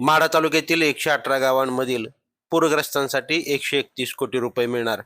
माढा तालुक्यातील एकशे अठरा गावांमधील पूरग्रस्तांसाठी एकशे एकतीस कोटी रुपये मिळणार.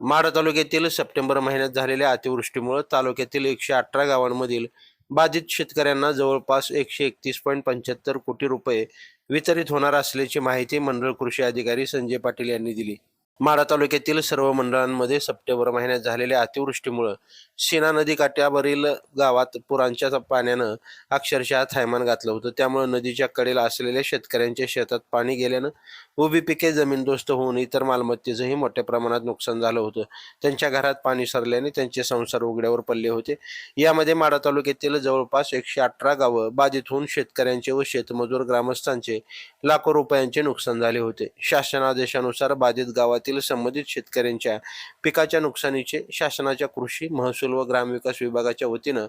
माढा तालुक्यातील सप्टेंबर महिन्यात झालेल्या अतिवृष्टीमुळे तालुक्यातील एकशे अठरा गावांमधील बाधित शेतकऱ्यांना जवळपास एकशे एकतीस पॉईंट पंच्याहत्तर कोटी रुपये वितरित होणार असल्याची माहिती मंडळ कृषी अधिकारी संजय पाटील यांनी दिली. माढा तालुक्यातील सर्व मंडळांमध्ये सप्टेंबर महिन्यात झालेल्या अतिवृष्टीमुळं सीना नदी काठ्यावरील गावात पुरांच्या पाण्यानं अक्षरशः थैमान घातलं होतं. त्यामुळे नदीच्या कडेला असलेल्या शेतकऱ्यांच्या शेतात पाणी गेल्यानं उभी पिके जमीनदोस्त होऊन इतर मालमत्तेचंही मोठ्या प्रमाणात नुकसान झालं होतं. त्यांच्या घरात पाणी सरल्याने त्यांचे संसार उघड्यावर पडले होते. यामध्ये माढा तालुक्यातील जवळपास एकशे अठरा गावं बाधित होऊन शेतकऱ्यांचे व शेतमजूर ग्रामस्थांचे लाखो रुपयांचे नुकसान झाले होते. शासन आदेशानुसार बाधित गावातील संबंधित शेतकऱ्यांच्या पिकाच्या नुकसानीचे शासनाच्या कृषी महसूल व ग्रामविकास विभागाच्या वतीनं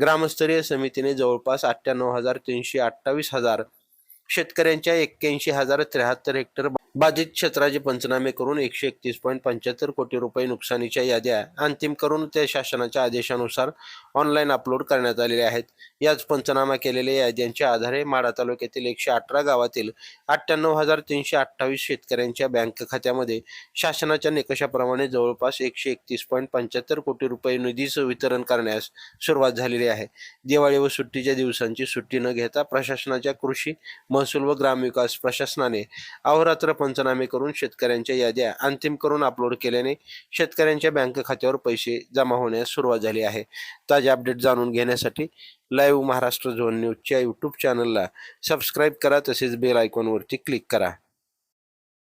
ग्रामस्तरीय समितीने जवळपास अठ्ठ्याण्णव हजार तीनशे अठ्ठावीस हजार शेतकऱ्यांच्या एक्क्याऐंशी हजार त्र्याहत्तर हेक्टर बाधित क्षेत्राचे पंचनामे करून एकशे एकतीस पॉईंट पंच्याहत्तर कोटी रुपये नुकसानीच्या याद्या अंतिम करून त्या शासनाच्या आदेशानुसार ऑनलाईन अपलोड करण्यात आलेल्या आहेत. याच पंचनामा केलेल्या याद्यांच्या आधारे माढा तालुक्यातील एकशे अठरा गावातील अठ्ठ्याण्णव हजार तीनशे अठ्ठावीस शेतकऱ्यांच्या बँक खात्यामध्ये शासनाच्या निकषाप्रमाणे जवळपास एकशे एकतीस पॉईंट पंच्याहत्तर कोटी रुपये निधीचं वितरण करण्यास सुरुवात झालेली आहे. दिवाळी व सुट्टीच्या दिवसांची सुट्टी न घेता प्रशासनाच्या कृषी महसूल व ग्रामविकास प्रशासनाने अहोरात्र पंचनामे करून शेतकऱ्यांच्या याद्या अंतिम करून अपलोड केल्याने शेतकऱ्यांच्या बँक खात्यावर पैसे जमा होण्यास सुरुवात झाली आहे. ताजे अपडेट जाणून घेण्यासाठी लाईव्ह महाराष्ट्र झोन न्यूजच्या यूट्यूब चॅनलला सबस्क्राईब करा तसेच बेल आयकॉनवरती क्लिक करा.